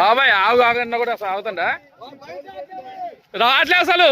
బాబాయ్ ఆవు కాకుండా కూడా అసలు ఆగుతుందా రావట్లే అసలు.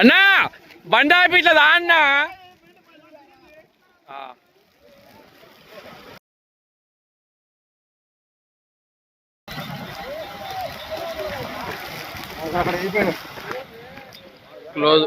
అన్నా బండి ఆపిట్లేదా అన్న. క్లోజ్.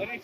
Ready?